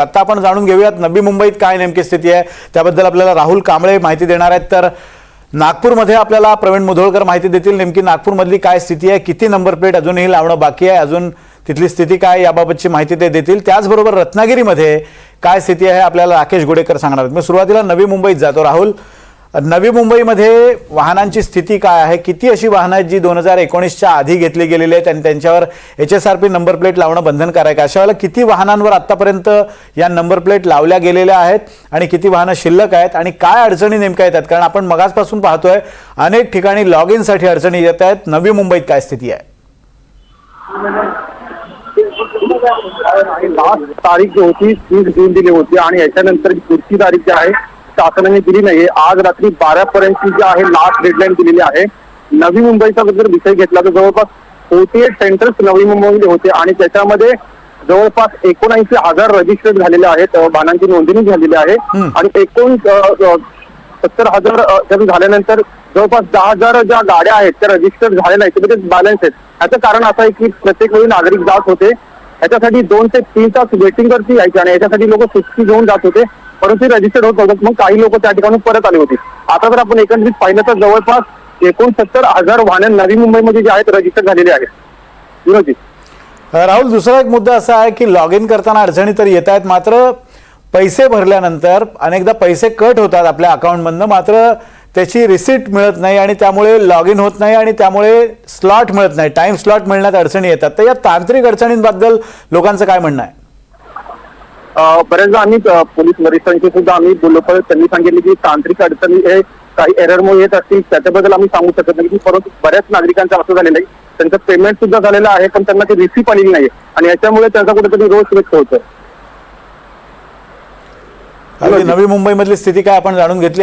आता आपण जाणून घेऊयात नवी मुंबईत काय नेमकी स्थिती आहे. त्याबद्दल आपल्याला राहुल कांबळे माहिती देणार आहेत. तर नागपूरमध्ये आपल्याला प्रवीण मुधोळकर माहिती देतील नेमकी नागपूरमधली काय स्थिती आहे किती नंबर प्लेट अजूनही लावणं बाकी आहे अजून तिथली स्थिती काय याबाबतची माहिती ते देतील. त्याचबरोबर रत्नागिरीमध्ये काय स्थिती आहे आपल्याला राकेश गोडेकर सांगणार आहेत. मी सुरुवातीला नवी मुंबईत जातो. राहुल नवी मुंबईमध्ये वाहनांची स्थिती काय आहे? किती अशी वाहनं आहेत जी दोन हजार एकोणीसच्या आधी घेतली गेलेली आहेत आणि त्यांच्यावर H S R P number plate लावणं बंधनकारक आहे? अशा वेळेला किती वाहनांवर आतापर्यंत या नंबर प्लेट लावल्या गेलेल्या आहेत आणि किती वाहनं शिल्लक आहेत आणि काय अडचणी नेमक्या येतात? कारण आपण मगासपासून पाहतोय अनेक ठिकाणी लॉग इनसाठी अडचणी येत आहेत. नवी मुंबईत काय स्थिती आहे? आणि लास्ट तारीख जी होती तीस जून दिली होती आणि याच्यानंतर पुढची तारीख जी आहे शासनाने दिली नाहीये. आज रात्री बारा पर्यंतची जी आहे लास्ट डेडलाईन दिलेली आहे. नवी मुंबईचा जर विषय घेतला तर जवळपास फोर्टी एट सेंटर्स नवी मुंबईमध्ये होते आणि त्याच्यामध्ये जवळपास एकोणऐंशी हजार रजिस्टर्ड झालेले आहेत. वाहनांची नोंदणी झालेली आहे. आणि एकूण सत्तर हजार झाल्यानंतर जवळपास दहा हजार ज्या गाड्या आहेत त्या रजिस्टर झाल्या नाहीत. म्हणजे बॅलन्स आहेत याचं कारण असं आहे की प्रत्येक वेळी नागरिक जात होते. याच्यासाठी दोन ते तीन तास वेटिंग वरती यायचे आणि याच्यासाठी लोक सुट्टी घेऊन जात होते. परंतु रजिस्टर्ड होत नव्हतं. मग काही लोक त्या ठिकाणी परत आले होते. आता जर आपण एकंदरीत पाहिलं तर जवळपास एकोणसत्तर हजार वाहनं नवी मुंबईमध्ये जे आहेत रजिस्टर झालेले आहेत. विरोधी राहुल दुसरा एक मुद्दा असा आहे की लॉग इन करताना अडचणी तर येत आहेत मात्र पैसे भरल्यानंतर अनेकदा पैसे कट होतात आपल्या अकाउंटमधनं मात्र त्याची रिसिट मिळत नाही आणि त्यामुळे लॉग इन होत नाही आणि त्यामुळे स्लॉट मिळत नाही. टाइम स्लॉट मिळण्यात अडचणी येतात. तर या तांत्रिक अडचणींबद्दल लोकांचं काय म्हणणं आहे? बऱ्याचदा आम्ही पोलीस वरिष्ठांशी सुद्धा आम्ही बोललो पण त्यांनी सांगितले की तांत्रिक अडचणी हे काही एररमुळे येत असतील त्याच्याबद्दल आम्ही सांगू शकत नाही. की परंतु बऱ्याच नागरिकांचं असं झालेलं आहे. त्यांचं पेमेंट सुद्धा झालेलं आहे पण त्यांना ते रिसिप आलेली नाही आणि याच्यामुळे त्यांचा कुठेतरी रोष व्यक्त होतो नवी मुंबईमधली स्थिती काय आपण जाणून घेतली